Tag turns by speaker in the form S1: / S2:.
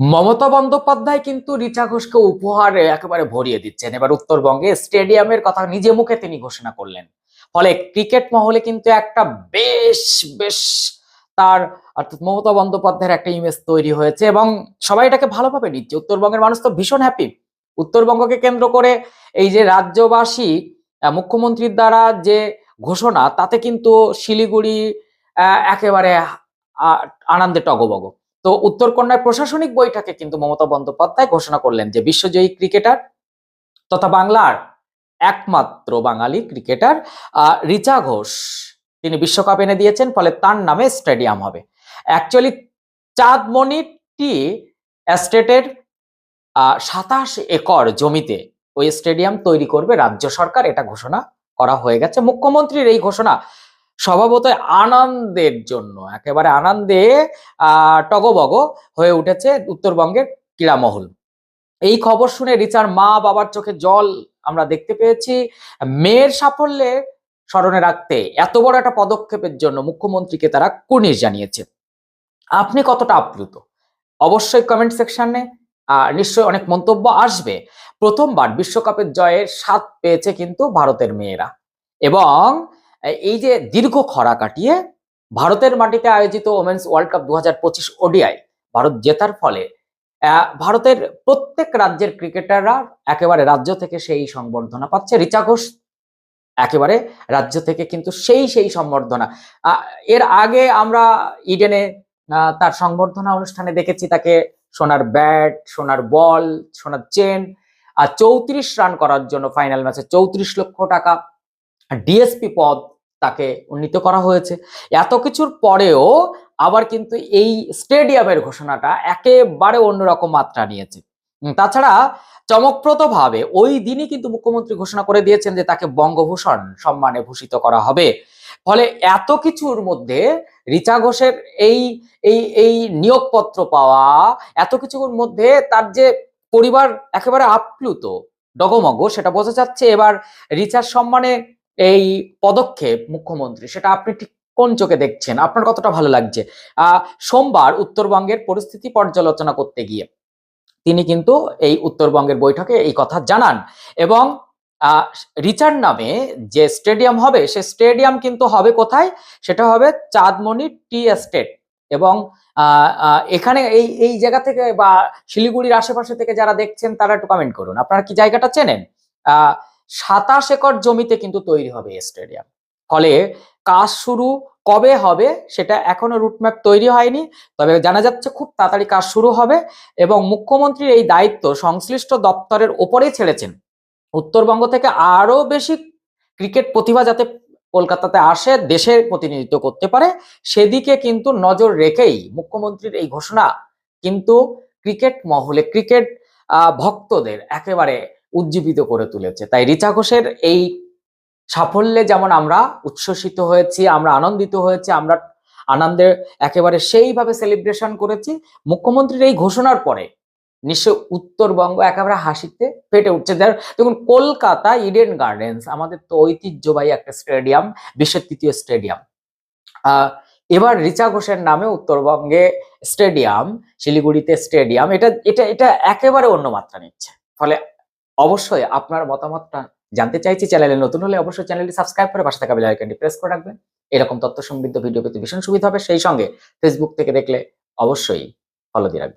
S1: মমতা বন্দ্যোপাধ্যায় কিন্তু রিচা ঘোষকে উপহারে একেবারে ভরিয়ে দিচ্ছেন। এবার উত্তরবঙ্গে স্টেডিয়ামের কথা নিজে মুখে তিনি ঘোষণা করলেন। ফলে ক্রিকেট মহলে কিন্তু একটা বেশ বেশ তার অর্থাৎ মমতা বন্দ্যোপাধ্যায়ের একটা ইমেজ তৈরি হয়েছে এবং সবাই এটাকে ভালোভাবে নিচ্ছে। উত্তরবঙ্গের মানুষ তো ভীষণ হ্যাপি উত্তরবঙ্গকে কেন্দ্র করে এই যে রাজ্যবাসী মুখ্যমন্ত্রীর দ্বারা যে ঘোষণা, তাতে কিন্তু শিলিগুড়ি একেবারে আনন্দে টগবগ। তো উত্তরকন্যার প্রশাসনিক বৈঠকে কিন্তু মমতা বন্দ্যোপাধ্যায় ঘোষণা করলেন যে বিশ্বজয়ী ক্রিকেটার তথা বাংলার একমাত্র বাঙালি ক্রিকেটার রিচা ঘোষ। তিনি বিশ্বকাপ এনে দিয়েছেন, ফলে তার নামে স্টেডিয়াম হবে। অ্যাকচুয়ালি চাঁদমণি টি এস্টেটের সাতাশ একর জমিতে ওই স্টেডিয়াম তৈরি করবে রাজ্য সরকার, এটা ঘোষণা করা হয়ে গেছে। মুখ্যমন্ত্রীর এই ঘোষণা স্বভাবতই আনন্দের জন্য, একেবারে আনন্দে আহ টগবগ হয়ে উঠেছে উত্তরবঙ্গের ক্রীড়ামহল। এই খবর শুনে রিচার মা বাবার চোখে জল আমরা দেখতে পেয়েছি। মেয়ের সাফল্যে স্মরণে রাখতে এত বড় একটা পদক্ষেপের জন্য মুখ্যমন্ত্রীকে তারা কুর্নিশ জানিয়েছে। আপনি কতটা আপ্লুত? অবশ্যই কমেন্ট সেকশনে নিশ্চয়ই অনেক মন্তব্য আসবে। প্রথমবার বিশ্বকাপের জয়ের স্বাদ পেয়েছে কিন্তু ভারতের মেয়েরা। এবং এই যে দীর্ঘ খরা কাটিয়ে ভারতের মাটিতে আয়োজিত ওমেন্স ওয়ার্ল্ড কাপ দু হাজার পঁচিশ ওডিআই ভারত জেতার ফলে ভারতের প্রত্যেক রাজ্যের ক্রিকেটাররা একেবারে রাজ্য থেকে সেই সংবর্ধনা পাচ্ছে। রিচা ঘোষ একেবারে রাজ্য থেকে কিন্তু সেই সেই সম্বর্ধনা এর আগে আমরা ইডেনে তার সংবর্ধনা অনুষ্ঠানে দেখেছি তাকে সোনার ব্যাট, সোনার বল, সোনার চেন, আর চৌত্রিশ রান করার জন্য ফাইনাল ম্যাচে চৌত্রিশ লক্ষ টাকা। ডিএসপি পদ তাকে উন্নীত করা হয়েছে। এত কিছুর পরেও আবার কিন্তু এই স্টেডিয়ামের ঘোষণাটা একেবারে অন্যরকম মাত্রা নিয়েছে। তাছাড়া চমকপ্রদভাবে ওই দিনই কিন্তু মুখ্যমন্ত্রী ঘোষণা করে দিয়েছেন যে তাকে বঙ্গভূষণ সম্মানে ভূষিত করা হবে। ফলে এত কিছুর মধ্যে রিচা ঘোষের এই এই এই নিয়োগপত্র পাওয়া, এত কিছুর মধ্যে তার যে পরিবার একেবারে আপ্লুত ডগমগ সেটা বোঝা যাচ্ছে। এবার রিচার সম্মানে এই পদক্ষেপ মুখ্যমন্ত্রী সেটা আপনি ঠিক কোন চোখে দেখছেন? আপনার কতটা ভালো লাগছে? সোমবার উত্তরবঙ্গের পরিস্থিতি পর্যালোচনা করতে গিয়ে তিনি কিন্তু এই উত্তরবঙ্গের বৈঠকে এই কথা জানান এবং আহ, রিচার নামে যে স্টেডিয়াম হবে সে স্টেডিয়াম কিন্তু হবে কোথায়? সেটা হবে চাঁদমণি টি এস্টেট এবং এখানে এই এই জায়গা থেকে বা শিলিগুড়ির আশেপাশে থেকে যারা দেখছেন তারা একটু কমেন্ট করুন। আপনারা কি জায়গাটা চেনেন? আহ সাতাশ একর জমিতে কিন্তু তৈরি হবে স্টেডিয়াম। ফলে কাজ শুরু কবে হবে সেটা এখনও রুটম্যাপ তৈরি হয়নি, তবে জানা যাচ্ছে খুব তাড়াতাড়ি কাজ শুরু হবে এবং মুখ্যমন্ত্রীর এই দায়িত্ব সংশ্লিষ্ট দপ্তরের ওপরেই ছেড়েছেন। উত্তরবঙ্গ থেকে আরও বেশি ক্রিকেট প্রতিভা যাতে কলকাতাতে আসে দেশের প্রতিনিধিত্ব করতে পারে, সেদিকে কিন্তু নজর রেখেই মুখ্যমন্ত্রীর এই ঘোষণা। কিন্তু ক্রিকেট মহলে, ক্রিকেট ভক্তদের একেবারে উজ্জীবিত করে তুলেছে। তাই রিচা ঘোষের এই সাফল্যে যেমন আমরা উচ্ছ্বসিত হয়েছি, আমরা আনন্দিত হয়েছি, আমরা আনন্দের একেবারে সেইভাবে সেলিব্রেশন করেছি, মুখ্যমন্ত্রীর এই ঘোষণার পরে নিশ্চয় উত্তরবঙ্গ একেবারে হাসিতে ফেটে উঠছে। দেখ- দেখুন, কলকাতা ইডেন গার্ডেন্স আমাদের তো ঐতিহ্যবাহী একটা স্টেডিয়াম বিশ্বের তৃতীয় স্টেডিয়াম এবার রিচা ঘোষের নামে উত্তরবঙ্গে স্টেডিয়াম শিলিগুড়িতে স্টেডিয়াম এটা এটা এটা একেবারে অন্য মাত্রা নিচ্ছে। ফলে অবশ্যই আপনার মতামতটা জানতে চাইছি চ্যানেলে নতুন হলে অবশ্যই চ্যানেলটি সাবস্ক্রাইব করে পাশে থাকা বেল আইকনটি প্রেস করে রাখবেন। এরকম তথ্য সমৃদ্ধ ভিডিও পেতে ভীষণ সুবিধা হবে। সেই সঙ্গে ফেসবুক থেকে দেখলে অবশ্যই ফলো দিয়ে রাখবেন।